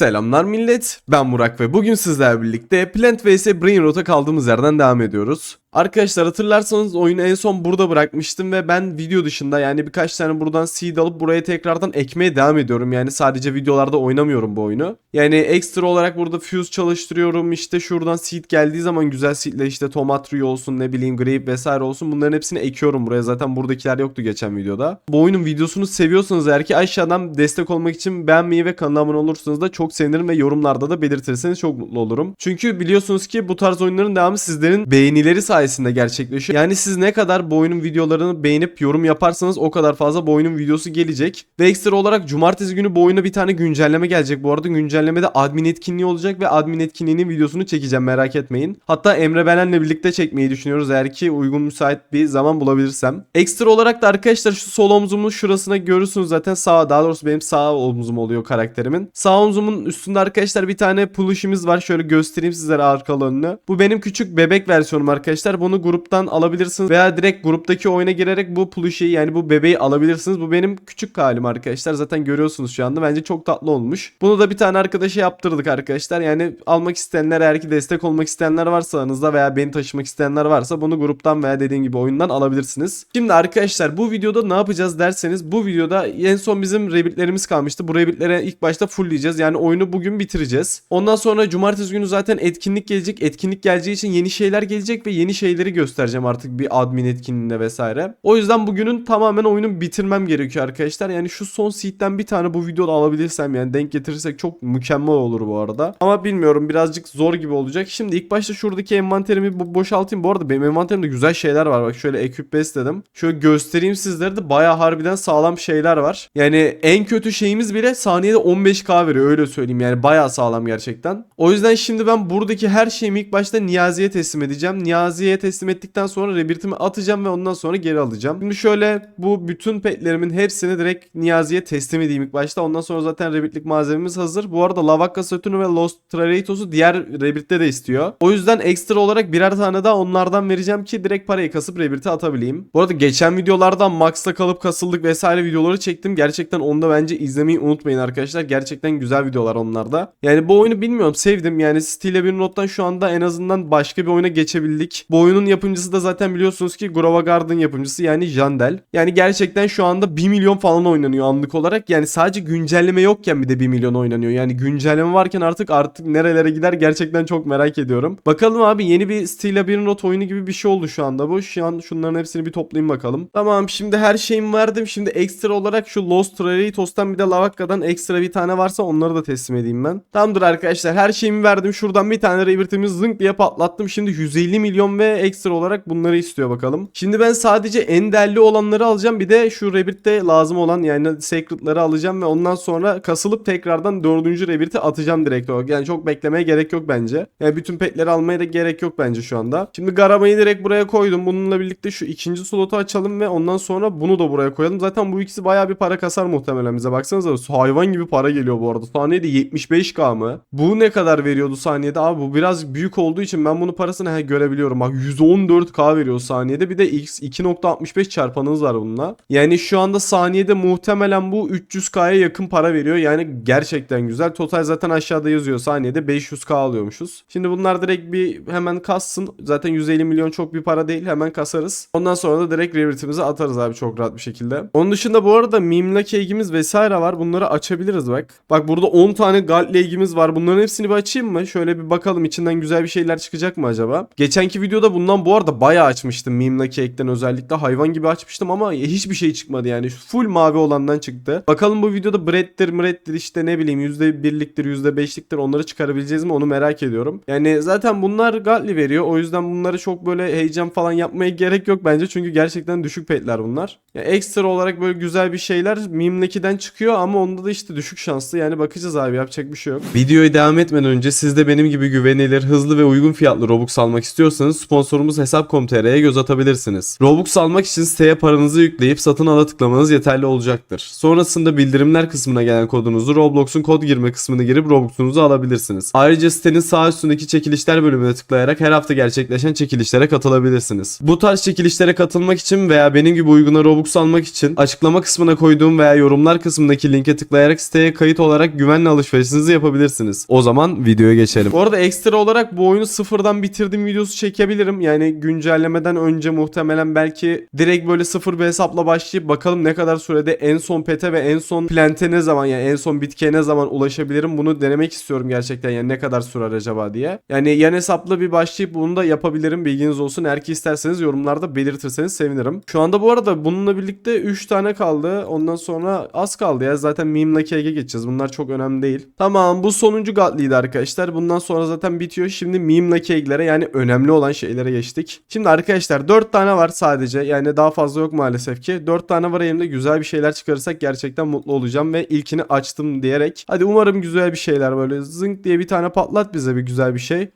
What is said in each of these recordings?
Selamlar millet, ben Burak ve bugün sizlerle birlikte Plant vs Brain Rot'a kaldığımız yerden devam ediyoruz. Arkadaşlar hatırlarsanız oyunu en son burada bırakmıştım ve ben video dışında yani birkaç tane buradan seed alıp buraya tekrardan ekmeye devam ediyorum. Yani sadece videolarda oynamıyorum bu oyunu. Yani ekstra olarak burada fuse çalıştırıyorum işte şuradan seed geldiği zaman güzel seedler işte tomatruy olsun ne bileyim grape vesaire olsun bunların hepsini ekiyorum buraya. Zaten buradakiler yoktu geçen videoda. Bu oyunun videosunu seviyorsanız eğer ki aşağıdan destek olmak için beğenmeyi ve kanala abone olursanız da çok sevinirim ve yorumlarda da belirtirseniz çok mutlu olurum. Çünkü biliyorsunuz ki bu tarz oyunların devamı sizlerin beğenileri sayesinde gerçekleşiyor. Yani siz ne kadar bu oyunun videolarını beğenip yorum yaparsanız o kadar fazla bu oyunun videosu gelecek. Ve ekstra olarak cumartesi günü bu oyuna bir tane güncelleme gelecek. Bu arada güncellemede admin etkinliği olacak ve admin etkinliğinin videosunu çekeceğim merak etmeyin. Hatta Emre Belen'le birlikte çekmeyi düşünüyoruz eğer ki uygun müsait bir zaman bulabilirsem. Ekstra olarak da arkadaşlar şu sol omzumun şurasına görürsünüz zaten sağ daha doğrusu benim sağ omzum oluyor karakterimin. Sağ omzumun üstünde arkadaşlar bir tane plush'imiz var. Şöyle göstereyim sizlere arkalarını. Bu benim küçük bebek versiyonum arkadaşlar. Bunu gruptan alabilirsiniz veya direkt gruptaki oyuna girerek bu plush'i yani bu bebeği alabilirsiniz. Bu benim küçük halim arkadaşlar. Zaten görüyorsunuz şu anda. Bence çok tatlı olmuş. Bunu da bir tane arkadaşa yaptırdık arkadaşlar. Yani almak isteyenler eğer ki destek olmak isteyenler varsa aranızda veya beni taşımak isteyenler varsa bunu gruptan veya dediğim gibi oyundan alabilirsiniz. Şimdi arkadaşlar bu videoda ne yapacağız derseniz bu videoda en son bizim rebitlerimiz kalmıştı. Bu rebitlere ilk başta fullleyeceğiz. Yani oyunu bugün bitireceğiz. Ondan sonra cumartesi günü zaten etkinlik gelecek. Etkinlik geleceği için yeni şeyler gelecek ve yeni şeyleri göstereceğim artık bir admin etkinliğinde vesaire. O yüzden bugünün tamamen oyunu bitirmem gerekiyor arkadaşlar. Yani şu son seed'den bir tane bu videoda alabilirsem yani denk getirirsek çok mükemmel olur bu arada. Ama bilmiyorum birazcık zor gibi olacak. Şimdi ilk başta şuradaki envanterimi bo- boşaltayım. Bu arada benim envanterimde güzel şeyler var. Bak şöyle ekip besledim. Şöyle göstereyim sizlere de baya harbiden sağlam şeyler var. Yani en kötü şeyimiz bile saniyede 15k veriyor öyle söyleyeyim. Yani baya sağlam gerçekten. O yüzden şimdi ben buradaki her şeyimi ilk başta Niyazi'ye teslim edeceğim. Niyazi'ye teslim ettikten sonra rebirtimi atacağım ve ondan sonra geri alacağım. Şimdi şöyle bu bütün petlerimin hepsini direkt Niyazi'ye teslim edeyim ilk başta. Ondan sonra zaten rebirtlik malzememiz hazır. Bu arada Lavakka Saturn'u ve Lost Traritos'u diğer rebirtte de istiyor. O yüzden ekstra olarak birer tane daha onlardan vereceğim ki direkt parayı kasıp rebirte atabileyim. Bu arada geçen videolardan Max'ta kalıp kasıldık vesaire videoları çektim. Gerçekten onu da bence izlemeyi unutmayın arkadaşlar. Gerçekten güzel videolar onlarda. Yani bu oyunu bilmiyorum sevdim. Yani Stile bir nottan şu anda en azından başka bir oyuna geçebildik. Bu oyunun yapımcısı da zaten biliyorsunuz ki Grova Garden yapımcısı yani Jandel. Yani gerçekten şu anda 1 milyon falan oynanıyor anlık olarak. Yani sadece güncelleme yokken bir de 1 milyon oynanıyor. Yani güncelleme varken artık artık nerelere gider gerçekten çok merak ediyorum. Bakalım abi yeni bir bir not oyunu gibi bir şey oldu şu anda bu. Şu an şunların hepsini bir toplayayım bakalım. Tamam şimdi her şeyimi verdim. Şimdi ekstra olarak şu Lost Traritos'tan bir de Lavakka'dan ekstra bir tane varsa onları da teslim edeyim ben. Tamamdır arkadaşlar her şeyimi verdim. Şuradan bir tane Rebirth'imi zınk diye patlattım. Şimdi 150 milyon ve ekstra olarak bunları istiyor bakalım. Şimdi ben sadece en değerli olanları alacağım. Bir de şu Rebirth'te lazım olan yani Sacred'ları alacağım ve ondan sonra kasılıp tekrardan 4. Rebirth'e atacağım direkt olarak. Yani çok beklemeye gerek yok bence. Yani bütün petleri almaya da gerek yok bence şu anda. Şimdi Garama'yı direkt buraya koydum. Bununla birlikte şu ikinci slotu açalım ve ondan sonra bunu da buraya koyalım. Zaten bu ikisi bayağı bir para kasar muhtemelen bize. Baksanıza hayvan gibi para geliyor bu arada. Saniyede 75k mı? Bu ne kadar veriyordu saniyede? Abi bu biraz büyük olduğu için ben bunu parasını he, görebiliyorum. Bak 114k veriyor saniyede. Bir de x 2.65 çarpanınız var bununla. Yani şu anda saniyede muhtemelen bu 300k'ya yakın para veriyor. Yani gerçekten güzel. Total zaten aşağıda yazıyor. Saniyede 500k alıyormuşuz. Şimdi bunlar direkt bir hemen kassın. Zaten 150 milyon çok bir para değil. Hemen kasarız. Ondan sonra da direkt Revit'imizi atarız abi çok rahat bir şekilde. Onun dışında bu arada meme cake'imiz vesaire var. Bunları açabiliriz bak. Bak burada 10 tane gold lake'imiz var. Bunların hepsini bir açayım mı? Şöyle bir bakalım içinden güzel bir şeyler çıkacak mı acaba? Geçenki videoda bundan bu arada bayağı açmıştım meme cake'ten özellikle. Hayvan gibi açmıştım ama hiçbir şey çıkmadı yani. Full mavi olandan çıktı. Bakalım bu videoda bread'tir bread'tir işte ne bileyim %1'liktir %5'liktir onları çıkarabileceğiz mi onu merak ediyorum. Yani zaten bunlar Gatli veriyor. O yüzden bunları çok böyle heyecan falan yapmaya gerek yok bence. Çünkü gerçekten düşük petler bunlar. Ya ekstra olarak böyle güzel bir şeyler Mimleki'den çıkıyor ama onda da işte düşük şanslı. Yani bakacağız abi yapacak bir şey yok. Videoyu devam etmeden önce siz de benim gibi güvenilir, hızlı ve uygun fiyatlı Robux almak istiyorsanız sponsorumuz Hesap.com.tr'ye göz atabilirsiniz. Robux almak için siteye paranızı yükleyip satın ala tıklamanız yeterli olacaktır. Sonrasında bildirimler kısmına gelen kodunuzu Roblox'un kod girme kısmına girip Robux'unuzu alabilirsiniz. Ayrıca sitenin sağ üstündeki çekilişler bölümüne tıklayarak her hafta gerçekleşen çekilişlere katılabilirsiniz. Bu tarz çekilişlere katılmak için veya benim gibi uyguna Robux almak için açıklama kısmına koyduğum veya yorumlar kısmındaki linke tıklayarak siteye kayıt olarak güvenli alışverişinizi yapabilirsiniz. O zaman videoya geçelim. Bu arada ekstra olarak bu oyunu sıfırdan bitirdim videosu çekebilirim. Yani güncellemeden önce muhtemelen belki direkt böyle sıfır bir hesapla başlayıp bakalım ne kadar sürede en son pete ve en son plante ne zaman yani en son bitkiye ne zaman ulaşabilirim bunu denemek istiyorum gerçekten yani ne kadar sürer acaba diye. Yani yan hesapla bir başlayıp bunu da yapabilirim bilginiz olsun. Eğer ki isterseniz yorumlarda belirtirseniz sevinirim. Şu anda bu arada bununla birlikte 3 tane kaldı. Ondan sonra az kaldı ya. Zaten meme egg'e geçeceğiz. Bunlar çok önemli değil. Tamam bu sonuncu Godly'di arkadaşlar. Bundan sonra zaten bitiyor. Şimdi meme lucky egg'lere yani önemli olan şeylere geçtik. Şimdi arkadaşlar 4 tane var sadece. Yani daha fazla yok maalesef ki. 4 tane var elimde. Güzel bir şeyler çıkarırsak gerçekten mutlu olacağım ve ilkini açtım diyerek. Hadi umarım güzel bir şeyler böyle zınk diye bir tane patlat bize bir güzel bir şey.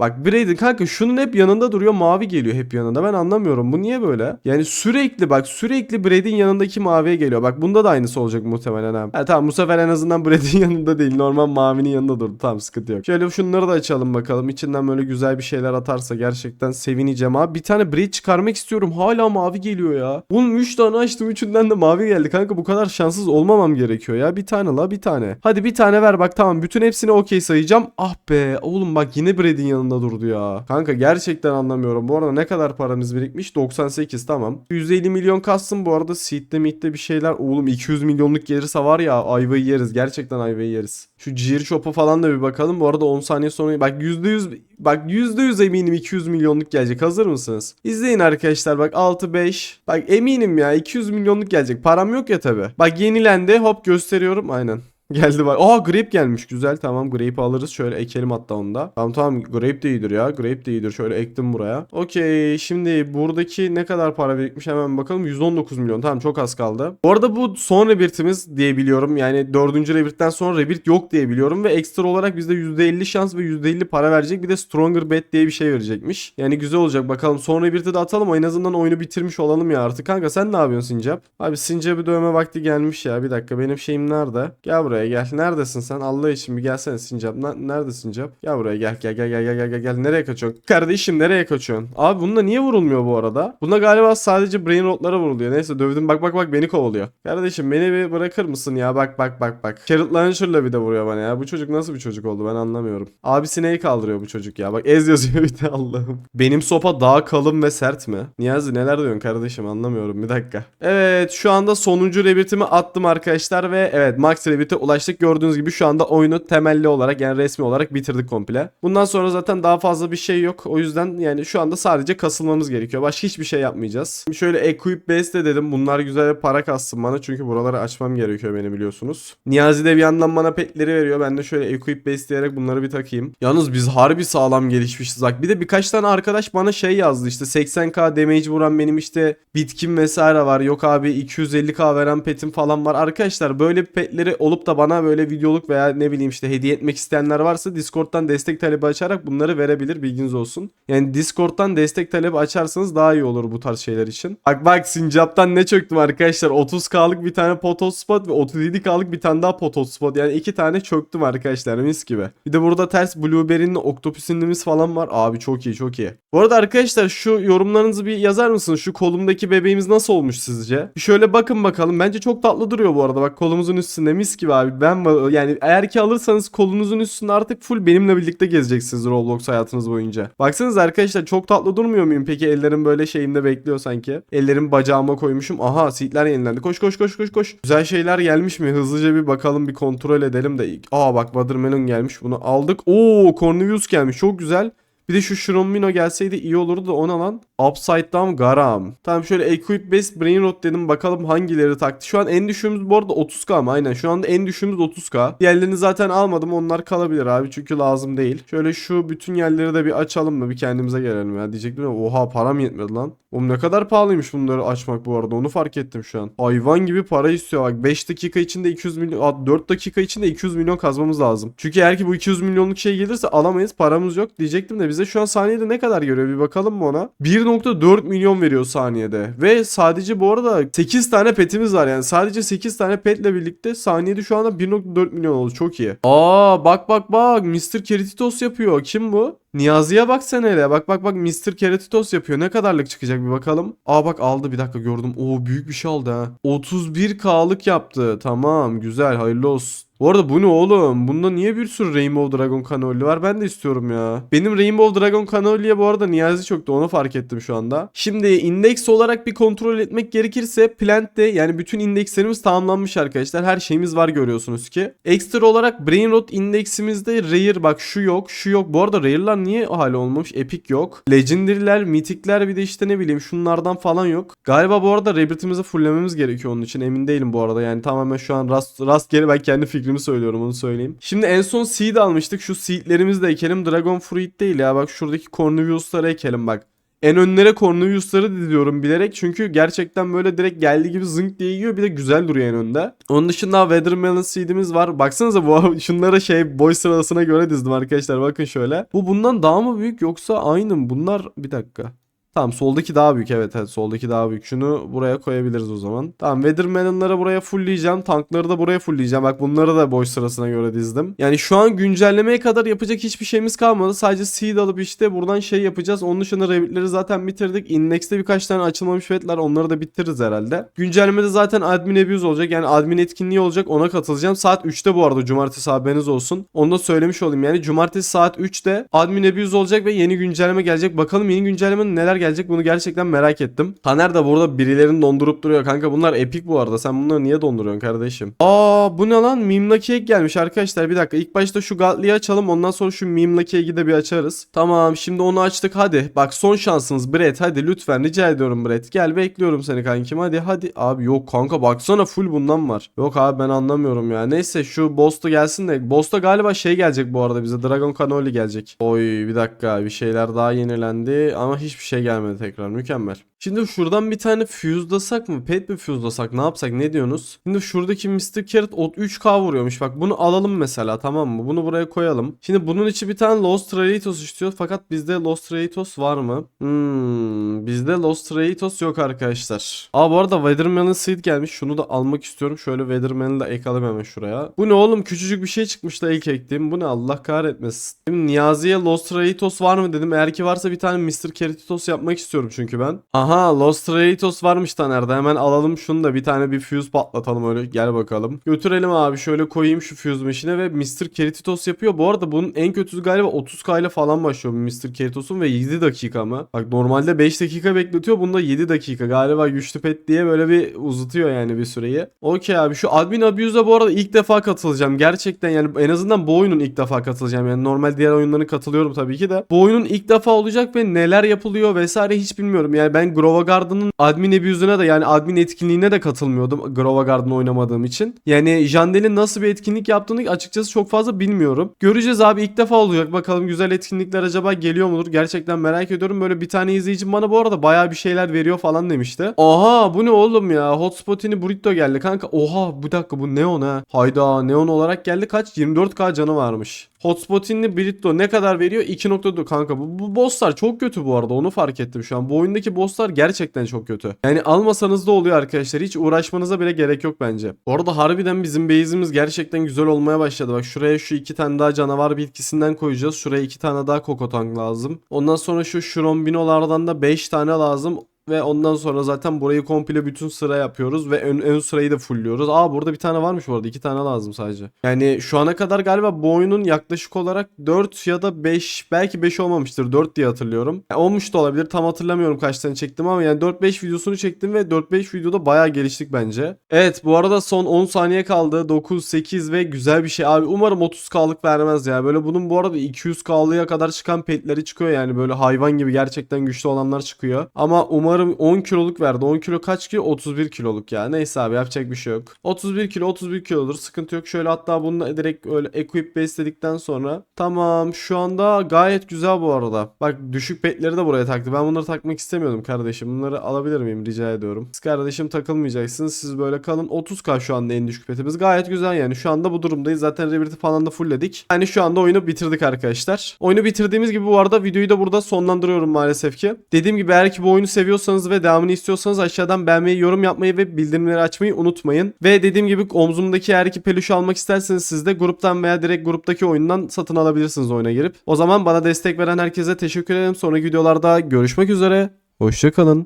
Bak Braden kanka şunun hep yanında duruyor mavi geliyor hep yanında ben anlamıyorum bu niye böyle? Yani sürekli bak sürekli Braden yanındaki maviye geliyor bak bunda da aynısı olacak muhtemelen ha. ha tamam bu sefer en azından Braden yanında değil normal mavinin yanında durdu tamam sıkıntı yok. Şöyle şunları da açalım bakalım içinden böyle güzel bir şeyler atarsa gerçekten sevineceğim abi. Bir tane Braid çıkarmak istiyorum hala mavi geliyor ya. Bunun 3 tane açtım üçünden de mavi geldi kanka bu kadar şanssız olmamam gerekiyor ya bir tane la bir tane. Hadi bir tane ver bak tamam bütün hepsini okey sayacağım. Ah be oğlum bak yine Braid'in yanında durdu ya. Kanka gerçekten anlamıyorum. Bu arada ne kadar paramız birikmiş? 98 tamam. 150 milyon kastım bu arada. Seed'de mid'de bir şeyler. Oğlum 200 milyonluk gelirse var ya ayvayı yeriz. Gerçekten ayvayı yeriz. Şu Gear Shop'a falan da bir bakalım. Bu arada 10 saniye sonra bak %100 bak %100 eminim 200 milyonluk gelecek. Hazır mısınız? İzleyin arkadaşlar bak 6 5. Bak eminim ya 200 milyonluk gelecek. Param yok ya tabi. Bak yenilendi. Hop gösteriyorum. Aynen. Geldi bak. Aa grape gelmiş. Güzel tamam grape alırız. Şöyle ekelim hatta onda. Tamam tamam grape de iyidir ya. Grape de iyidir. Şöyle ektim buraya. Okey şimdi buradaki ne kadar para birikmiş hemen bakalım. 119 milyon. Tamam çok az kaldı. Bu arada bu son rebirtimiz diye biliyorum. Yani dördüncü rebirtten sonra rebirt yok diye biliyorum. Ve ekstra olarak bizde %50 şans ve %50 para verecek. Bir de stronger bet diye bir şey verecekmiş. Yani güzel olacak. Bakalım son rebirti de atalım. En azından oyunu bitirmiş olalım ya artık. Kanka sen ne yapıyorsun Sincap? Abi Sincap'ı dövme vakti gelmiş ya. Bir dakika benim şeyim nerede? Gel buraya buraya gel. Neredesin sen? Allah için bir gelsene Sincap. Ne, nerede Sincap? Gel buraya gel gel gel gel gel gel gel. Nereye kaçıyorsun? Kardeşim nereye kaçıyorsun? Abi bununla niye vurulmuyor bu arada? Bunda galiba sadece brain rotlara vuruluyor. Neyse dövdüm bak bak bak beni kovalıyor. Kardeşim beni bir bırakır mısın ya? Bak bak bak bak. Carrot Launcher'la bir de vuruyor bana ya. Bu çocuk nasıl bir çocuk oldu ben anlamıyorum. Abi sineği kaldırıyor bu çocuk ya. Bak ez yazıyor bir de Allah'ım. Benim sopa daha kalın ve sert mi? Niyazi neler diyorsun kardeşim anlamıyorum. Bir dakika. Evet şu anda sonuncu rebitimi attım arkadaşlar ve evet max rebiti ulaştık. Gördüğünüz gibi şu anda oyunu temelli olarak yani resmi olarak bitirdik komple. Bundan sonra zaten daha fazla bir şey yok. O yüzden yani şu anda sadece kasılmamız gerekiyor. Başka hiçbir şey yapmayacağız. Şöyle equip base de dedim. Bunlar güzel para kassın bana. Çünkü buraları açmam gerekiyor beni biliyorsunuz. Niyazi de bir yandan bana petleri veriyor. Ben de şöyle equip base diyerek bunları bir takayım. Yalnız biz harbi sağlam gelişmişiz. Bak bir de birkaç tane arkadaş bana şey yazdı işte 80k damage vuran benim işte bitkim vesaire var. Yok abi 250k veren petim falan var. Arkadaşlar böyle petleri olup da bana böyle videoluk veya ne bileyim işte hediye etmek isteyenler varsa Discord'dan destek talebi açarak bunları verebilir bilginiz olsun. Yani Discord'dan destek talebi açarsanız daha iyi olur bu tarz şeyler için. Bak bak Sincap'tan ne çöktüm arkadaşlar. 30k'lık bir tane potos spot ve 37k'lık bir tane daha potos spot. Yani iki tane çöktüm arkadaşlar mis gibi. Bir de burada ters Blueberry'nin Octopus'inimiz falan var. Abi çok iyi çok iyi. Bu arada arkadaşlar şu yorumlarınızı bir yazar mısınız? Şu kolumdaki bebeğimiz nasıl olmuş sizce? Şöyle bakın bakalım. Bence çok tatlı duruyor bu arada. Bak kolumuzun üstünde mis gibi abi. Ben yani eğer ki alırsanız kolunuzun üstünde artık full benimle birlikte gezeceksiniz Roblox hayatınız boyunca. Baksanız arkadaşlar çok tatlı durmuyor muyum? Peki ellerim böyle şeyimde bekliyor sanki. Ellerim bacağıma koymuşum. Aha seatler yenilendi. Koş koş koş koş koş. Güzel şeyler gelmiş mi? Hızlıca bir bakalım bir kontrol edelim de. Aa bak Watermelon gelmiş. Bunu aldık. Oo Cornelius gelmiş. Çok güzel. Bir de şu Shroomino gelseydi iyi olurdu da ona lan. Upside Down Garam. Tamam şöyle Equip Best Brain Rot dedim bakalım hangileri taktı. Şu an en düşüğümüz bu arada 30k mı? Aynen şu anda en düşüğümüz 30k. Diğerlerini zaten almadım onlar kalabilir abi çünkü lazım değil. Şöyle şu bütün yerleri de bir açalım mı bir kendimize gelelim ya diyecektim. Oha param yetmedi lan. Oğlum ne kadar pahalıymış bunları açmak bu arada onu fark ettim şu an. Hayvan gibi para istiyor bak 5 dakika içinde 200 milyon 4 dakika içinde 200 milyon kazmamız lazım. Çünkü eğer ki bu 200 milyonluk şey gelirse alamayız paramız yok diyecektim de biz bize. Şu an saniyede ne kadar görüyor bir bakalım mı ona? 1.4 milyon veriyor saniyede. Ve sadece bu arada 8 tane petimiz var yani. Sadece 8 tane petle birlikte saniyede şu anda 1.4 milyon oldu. Çok iyi. Aa bak bak bak Mr. Keratitos yapıyor. Kim bu? Niyazi'ye bak sen hele. Bak bak bak Mr. Keratitos yapıyor. Ne kadarlık çıkacak bir bakalım. Aa bak aldı bir dakika gördüm. Oo büyük bir şey aldı ha. 31K'lık yaptı. Tamam güzel hayırlı olsun. Bu arada bu ne oğlum? Bunda niye bir sürü Rainbow Dragon kanoli var? Ben de istiyorum ya. Benim Rainbow Dragon kanoliye bu arada Niyazi çoktu. Onu fark ettim şu anda. Şimdi indeks olarak bir kontrol etmek gerekirse Plant'te yani bütün indekslerimiz tamamlanmış arkadaşlar. Her şeyimiz var görüyorsunuz ki. Ekstra olarak Brain Rot indeksimizde Rare bak şu yok şu yok. Bu arada Rare'lar niye o hale olmamış? Epic yok. Legendary'ler, Mythic'ler bir de işte ne bileyim şunlardan falan yok. Galiba bu arada Rabbit'imizi fulllememiz gerekiyor onun için. Emin değilim bu arada. Yani tamamen şu an rast, rastgele ben kendi fikrimi söylüyorum onu söyleyeyim. Şimdi en son seed almıştık. Şu seedlerimizi de ekelim. Dragon Fruit değil ya. Bak şuradaki Cornelius'ları ekelim bak. En önlere Cornelius'ları diziyorum bilerek çünkü gerçekten böyle direkt geldiği gibi zınk diye yiyor bir de güzel duruyor en önde. Onun dışında Weathermelon seed'imiz var. Baksanıza bu şunlara şey boy sırasına göre dizdim arkadaşlar bakın şöyle. Bu bundan daha mı büyük yoksa aynı mı? Bunlar bir dakika. Tamam soldaki daha büyük evet evet soldaki daha büyük. Şunu buraya koyabiliriz o zaman. Tamam Weathermelon'ları buraya fullleyeceğim. Tankları da buraya fullleyeceğim. Bak bunları da boy sırasına göre dizdim. Yani şu an güncellemeye kadar yapacak hiçbir şeyimiz kalmadı. Sadece seed alıp işte buradan şey yapacağız. Onun dışında Rabbit'leri zaten bitirdik. Index'te birkaç tane açılmamış petler onları da bitiririz herhalde. Güncellemede zaten admin abuse olacak. Yani admin etkinliği olacak. Ona katılacağım. Saat 3'te bu arada cumartesi haberiniz olsun. Onu da söylemiş olayım. Yani cumartesi saat 3'te admin abuse olacak ve yeni güncelleme gelecek. Bakalım yeni güncellemenin neler gelecek bunu gerçekten merak ettim. Taner de burada birilerini dondurup duruyor. Kanka bunlar epik bu arada. Sen bunları niye donduruyorsun kardeşim? Aa bu ne lan? Meme Lucky'e gelmiş arkadaşlar. Bir dakika. İlk başta şu Gatli'yi açalım. Ondan sonra şu Meme Lucky'e de bir açarız. Tamam şimdi onu açtık. Hadi. Bak son şansınız Brett. Hadi lütfen rica ediyorum Brett. Gel bekliyorum seni kankim. Hadi hadi. Abi yok kanka baksana full bundan var. Yok abi ben anlamıyorum ya. Neyse şu Boss'ta gelsin de. Boss'ta galiba şey gelecek bu arada bize. Dragon Cannoli gelecek. Oy bir dakika. Bir şeyler daha yenilendi. Ama hiçbir şey gelmedi tekrar. Mükemmel. Şimdi şuradan bir tane fuse'lasak mı? Pet mi fuse'lasak? Ne yapsak? Ne diyorsunuz? Şimdi şuradaki Mr. Carrot ot 3K vuruyormuş. Bak bunu alalım mesela tamam mı? Bunu buraya koyalım. Şimdi bunun için bir tane Lost Raritos istiyor. Fakat bizde Lost Raritos var mı? Hmm, bizde Lost Raritos yok arkadaşlar. Aa bu arada Weathermelon Seed gelmiş. Şunu da almak istiyorum. Şöyle Weathermelon'ı da ekalım hemen şuraya. Bu ne oğlum? Küçücük bir şey çıkmış da ilk ektiğim. Bu ne? Allah kahretmesin. Şimdi Niyazi'ye Lost Raritos var mı dedim. Eğer ki varsa bir tane Mr. Keratitos yapmak istiyorum çünkü ben. Aha Lost Raritos varmış Taner'de. Hemen alalım şunu da bir tane bir fuse patlatalım öyle. Gel bakalım. Götürelim abi. Şöyle koyayım şu fuse machine'e ve Mr. Keratitos yapıyor. Bu arada bunun en kötüsü galiba 30k ile falan başlıyor Mr. Keratos'un ve 7 dakika mı? Bak normalde 5 dakika bekletiyor. Bunda 7 dakika. Galiba güçlü pet diye böyle bir uzatıyor yani bir süreyi. Okey abi şu admin abuse'a bu arada ilk defa katılacağım. Gerçekten yani en azından bu oyunun ilk defa katılacağım. Yani normal diğer oyunların katılıyorum tabii ki de. Bu oyunun ilk defa olacak ve neler yapılıyor vesaire hiç bilmiyorum. Yani ben Grova Garden'ın admin abuse'una da yani admin etkinliğine de katılmıyordum. Grova Garden oynamadığım için. Yani Jandel'in nasıl bir etkinlik yaptığını açıkçası çok fazla bilmiyorum. Göreceğiz abi ilk defa olacak. Bakalım güzel etkinlikler acaba geliyor mudur? Gerçekten merak ediyorum. Böyle bir tane izleyicim bana bu arada bayağı bir şeyler veriyor falan demişti. Oha bu ne oğlum ya? Hotspot'ini Burrito geldi kanka. Oha bu dakika bu Neon ha. Hayda Neon olarak geldi kaç? 24k canı varmış. Hotspot'inli Britto ne kadar veriyor? 2.4 kanka. Bu, bu bosslar çok kötü bu arada. Onu fark ettim şu an. Bu oyundaki bosslar gerçekten çok kötü. Yani almasanız da oluyor arkadaşlar. Hiç uğraşmanıza bile gerek yok bence. Orada harbiden bizim base'imiz gerçekten güzel olmaya başladı. Bak şuraya şu iki tane daha canavar bitkisinden koyacağız. Şuraya iki tane daha kokotank lazım. Ondan sonra şu şurombinolardan da 5 tane lazım. Ve ondan sonra zaten burayı komple bütün sıra yapıyoruz ve ön, ön sırayı da fullliyoruz. Aa burada bir tane varmış bu arada. iki tane lazım sadece. Yani şu ana kadar galiba bu oyunun yaklaşık olarak 4 ya da 5 belki 5 olmamıştır. 4 diye hatırlıyorum. Yani olmuş da olabilir. Tam hatırlamıyorum kaç tane çektim ama yani 4-5 videosunu çektim ve 4-5 videoda bayağı geliştik bence. Evet bu arada son 10 saniye kaldı. 9, 8 ve güzel bir şey. Abi umarım 30k'lık vermez ya. Böyle bunun bu arada 200k'lıya kadar çıkan petleri çıkıyor yani. Böyle hayvan gibi gerçekten güçlü olanlar çıkıyor. Ama umarım Sanırım 10 kiloluk verdi. 10 kilo kaç ki? 31 kiloluk ya. Neyse abi yapacak bir şey yok. 31 kilo 31 kilodur. Sıkıntı yok. Şöyle hatta bunu direkt öyle equip besledikten sonra. Tamam şu anda gayet güzel bu arada. Bak düşük petleri de buraya taktı. Ben bunları takmak istemiyordum kardeşim. Bunları alabilir miyim rica ediyorum. Siz kardeşim takılmayacaksınız. Siz böyle kalın. 30k şu anda en düşük petimiz. Gayet güzel yani. Şu anda bu durumdayız. Zaten Rebirth'i falan da fullledik. Yani şu anda oyunu bitirdik arkadaşlar. Oyunu bitirdiğimiz gibi bu arada videoyu da burada sonlandırıyorum maalesef ki. Dediğim gibi eğer ki bu oyunu seviyorsanız ve devamını istiyorsanız aşağıdan beğenmeyi, yorum yapmayı ve bildirimleri açmayı unutmayın. Ve dediğim gibi omzumdaki eğer ki peluş almak isterseniz siz de gruptan veya direkt gruptaki oyundan satın alabilirsiniz oyuna girip. O zaman bana destek veren herkese teşekkür ederim. Sonraki videolarda görüşmek üzere. Hoşçakalın.